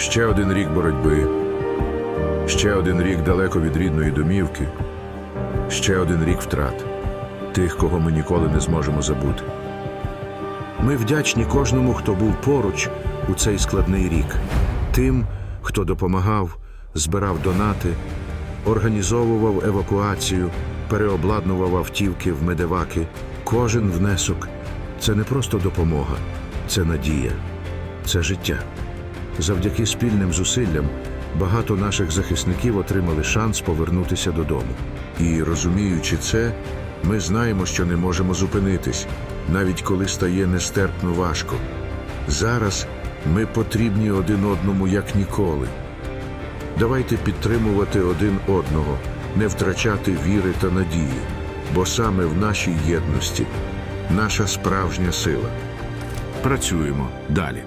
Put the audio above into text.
Ще один рік боротьби, ще один рік далеко від рідної домівки, ще один рік втрат тих, кого ми ніколи не зможемо забути. Ми вдячні кожному, хто був поруч у цей складний рік, тим, хто допомагав, збирав донати, організовував евакуацію, переобладнував автівки в медеваки. Кожен внесок це не просто допомога, це надія, це життя. Завдяки спільним зусиллям багато наших захисників отримали шанс повернутися додому. І розуміючи це, ми знаємо, що не можемо зупинитись, навіть коли стає нестерпно важко. Зараз ми потрібні один одному як ніколи. Давайте підтримувати один одного, не втрачати віри та надії, бо саме в нашій єдності наша справжня сила. Працюємо далі.